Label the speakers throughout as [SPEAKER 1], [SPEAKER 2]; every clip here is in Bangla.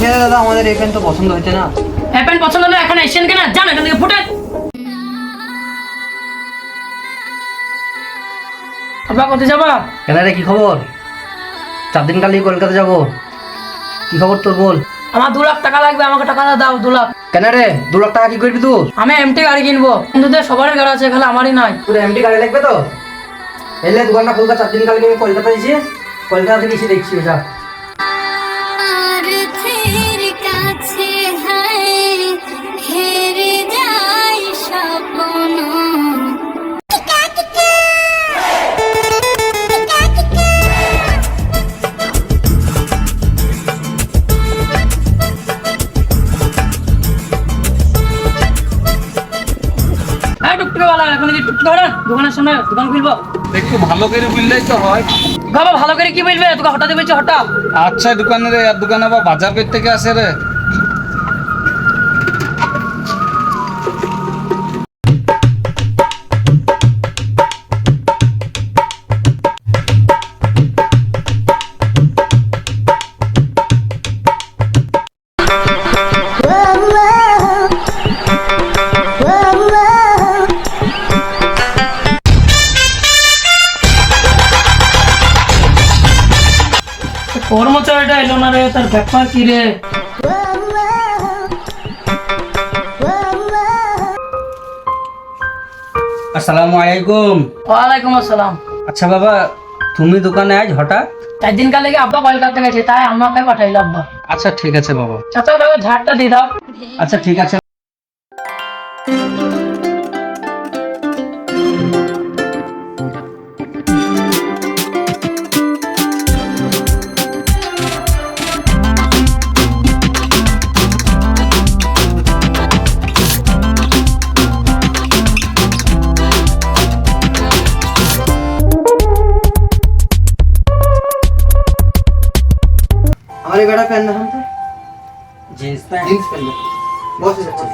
[SPEAKER 1] ঠিক দাদা আমাদের এই প্যান্ট তো পছন্দ হচ্ছে না।
[SPEAKER 2] হ্যাঁ প্যান্ট পছন্দ হলে এখন এসছেন কেনা? যান এখান থেকে ফুটে। আব্বা কোথায় যাবা?
[SPEAKER 1] কেন রে কি খবর? চার দিন কালই কলকাতা যাব। কি খবর তোর বল?
[SPEAKER 2] আমার দু লাখ টাকা লাগবে আমাকে টাকা দাও দু লাখ।
[SPEAKER 1] কেন রে দু লাখ টাকা কি করবি তুই?
[SPEAKER 2] আমি এমটি গাড়ি কিনবো। বন্ধুদের সবারই গাড়ি আছে খালি আমারই নাই
[SPEAKER 1] তোর এমটি গাড়ি লাগবে তো? এলে দোকানটা খুলবা চার দিন কালকে আমি কলকাতা এসে কলকাতা থেকে এসে দেখছি যা
[SPEAKER 2] টুকটুকে এখন কি দোকানের সামনে দোকান খুলবো।
[SPEAKER 3] একটু ভালো করে তো হয়।
[SPEAKER 2] বাবা ভালো করে কি বলবে তোকে হঠাৎ বলছি হঠাৎ।
[SPEAKER 3] আচ্ছা দোকানে রে আর দোকানে আবার বাজার করতে থেকে আসে রে?
[SPEAKER 2] কর্মচারীটা এলো না রে তার ব্যাপার কি রে?
[SPEAKER 1] আসসালামু আলাইকুম।
[SPEAKER 2] ওয়ালাইকুম আসসালাম।
[SPEAKER 1] আচ্ছা বাবা তুমি দোকানে আজ হঠাৎ?
[SPEAKER 2] চার দিন কাল আব্বা কলকাতা গেছে তাই আমাকে পাঠাইল আব্বা।
[SPEAKER 1] আচ্ছা ঠিক আছে বাবা।
[SPEAKER 2] চাচা ঝাড়টা দিয়ে দাও।
[SPEAKER 1] আচ্ছা ঠিক আছে এই বেটা প্যান্ট দেখান তো জিন্স প্যান্ট জিন্স প্যান্ট বস এসে বস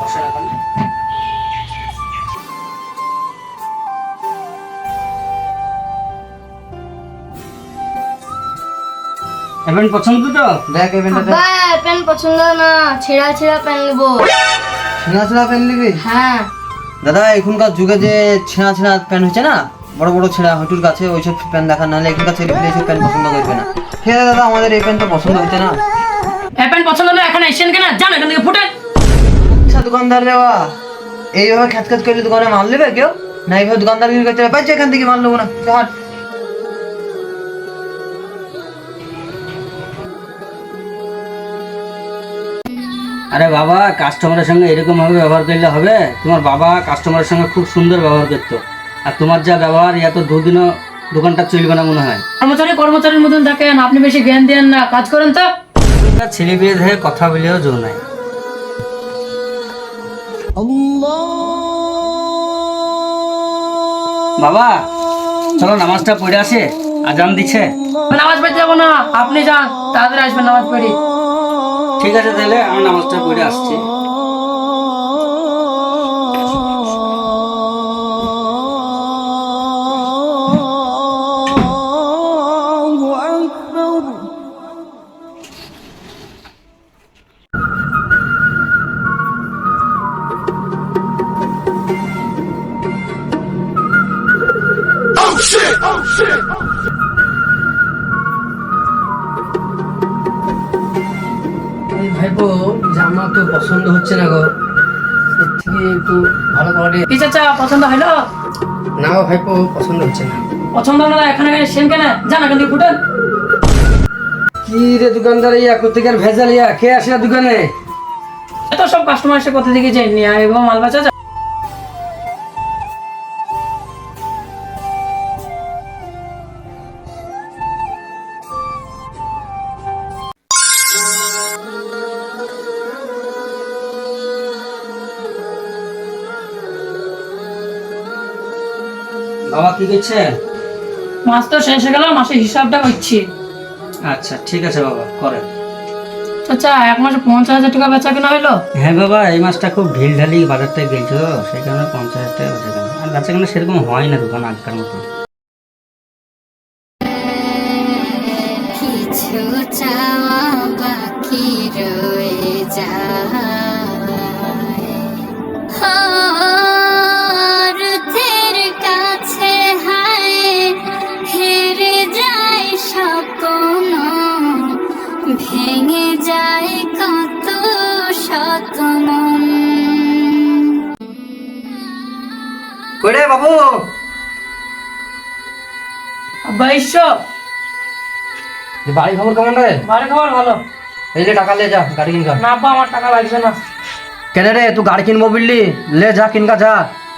[SPEAKER 1] বসে রাখুন এভেন্ট পছন্দ তো দেখ দেখ
[SPEAKER 4] বাবা প্যান্ট পছন্দ না ছেঁড়া ছেঁড়া প্যান্ট নেব
[SPEAKER 1] ছেঁড়া ছেঁড়া প্যান্ট নিবি
[SPEAKER 4] হ্যাঁ
[SPEAKER 1] দাদা এখনকার যুগে যে ছেঁড়া ছেঁড়া প্যান্ট হচ্ছে না বড় বড় ছেঁড়া হাঁটুর কাছে ওইসব প্যান্ট দেখা নাহলে এখনকার ছেলে পেলে এইসব প্যান্ট পছন্দ করবে না। ঠিক আছে দাদা আমাদের এই প্যান্ট তো পছন্দ হচ্ছে না।
[SPEAKER 2] হ্যাঁ প্যান্ট পছন্দ হলে এখন এসছেন কেনা? যান এখান থেকে ফুটে।
[SPEAKER 1] আচ্ছা দোকানদার রে বা এইভাবে খ্যাত খ্যাত করলে দোকানে মাল নেবে কেউ? না এইভাবে দোকানদার কি করতে পারছে এখান থেকে মাল নেব না চল
[SPEAKER 5] আরে বাবা কাস্টমারের সঙ্গে এরকম ভাবে ব্যবহার করলে হবে? তোমার বাবা কাস্টমারের সঙ্গে খুব সুন্দর ব্যবহার করতো। আর তোমার যা ব্যবহার ইয়া তো দুদিনও দোকানটা চলবে না মনে হয়।
[SPEAKER 2] কর্মচারী কর্মচারীর মতন থাকেন আপনি বেশি জ্ঞান দেন না। কাজ করেন তো।
[SPEAKER 5] ছেলে মেয়ে ধরে কথা বলেও জোর নাই। বাবা চলো নামাজটা পড়ে আসে আজান দিচ্ছে।
[SPEAKER 2] নামাজ পড়তে যাব না আপনি যান তাড়াতাড়ি আসবেন নামাজ পড়ি।
[SPEAKER 5] ঠিক আছে তাহলে আমি নামাজটা পড়ে আসছি।
[SPEAKER 1] ভাইপো জামা তো পছন্দ হচ্ছে না গো। এর থেকে একটু ভালো করে
[SPEAKER 2] কি চাচা পছন্দ হলো
[SPEAKER 1] না ভাইপো পছন্দ হচ্ছে না।
[SPEAKER 2] পছন্দ না এখানে সেম কেন? জানা কিন্তু ফুটেন।
[SPEAKER 1] কি রে দোকানদার ইয়া কোথেকের ভেজাল ইয়া কে আসে দোকানে?
[SPEAKER 2] এত সব কাস্টমার এসে কোথা থেকে যাই নিয়ে এবং মাল বেচা
[SPEAKER 5] বাবা কি করছে
[SPEAKER 2] মাস তো শেষ হয়ে গেল মাসের হিসাবটা করছি।
[SPEAKER 5] আচ্ছা ঠিক আছে বাবা করেন।
[SPEAKER 2] আচ্ছা এক মাসে পঞ্চাশ হাজার টাকা বেচা কেনা হলো?
[SPEAKER 5] হ্যাঁ বাবা এই মাসটা খুব ঢিল ঢালি বাজারটা গেলছো সেই কারণে পঞ্চাশ হাজার টাকা বেচা কেনা। আর বেচা কেনা সেরকম হয় না দোকান আগেকার মতো।
[SPEAKER 1] কই রে বাবু?
[SPEAKER 2] আব্বা
[SPEAKER 1] বাড়ি খবর কেমন রে?
[SPEAKER 2] বাড়ি খাবার ভালো।
[SPEAKER 1] এই যে টাকা লে যা গাড়ি কিনকা
[SPEAKER 2] না আব্বা আমার টাকা লাগছে না।
[SPEAKER 1] কেন রে তুই গাড়ি কিনবো বললি? লে যা কিনকা যা।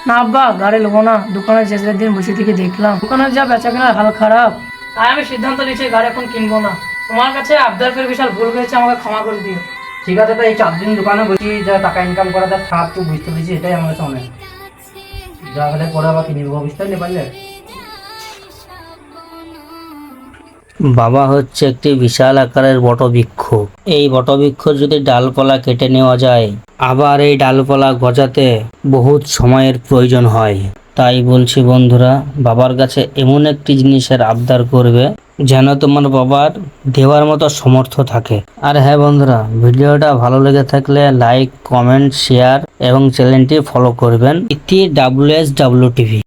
[SPEAKER 2] না আব্বা গাড়ি নেব না। দোকানে যে দিন বসে থেকে দেখলাম। দোকানের যা বেচা কেনার হাল খারাপ। তাই আমি সিদ্ধান্ত নিয়েছি গাড়ি এখন কিনবো না। তোমার কাছে আবদার করে বিশাল ভুল হয়েছে আমাকে ক্ষমা করে দিও।
[SPEAKER 1] ঠিক আছে তো এই চার দিন দোকানে বসি যা টাকা ইনকাম করা তার খারাপ তুই বুঝতে পেরেছি এটাই আমার কাছে অনেক। পরে আবার পারলে
[SPEAKER 5] বাবা হচ্ছে একটি বিশাল আকারের বটবৃক্ষ। এই বটবৃক্ষ যদি ডালপালা কেটে নেওয়া যায়, আবার এই ডালপালা গজাতে বহুত সময়ের প্রয়োজন হয়। তাই বলছি বন্ধুরা, বাবার কাছে এমন একটি জিনিসের আবদার করবে যেন তোমার বাবার দেওয়ার মতো সমর্থ থাকে। আর হ্যাঁ বন্ধুরা, ভিডিওটা ভালো লেগে থাকলে লাইক কমেন্ট শেয়ার এবং চ্যানেলটি ফলো করবেন। ইতি ডাব্লিউ এস ডাব্লিউ টিভি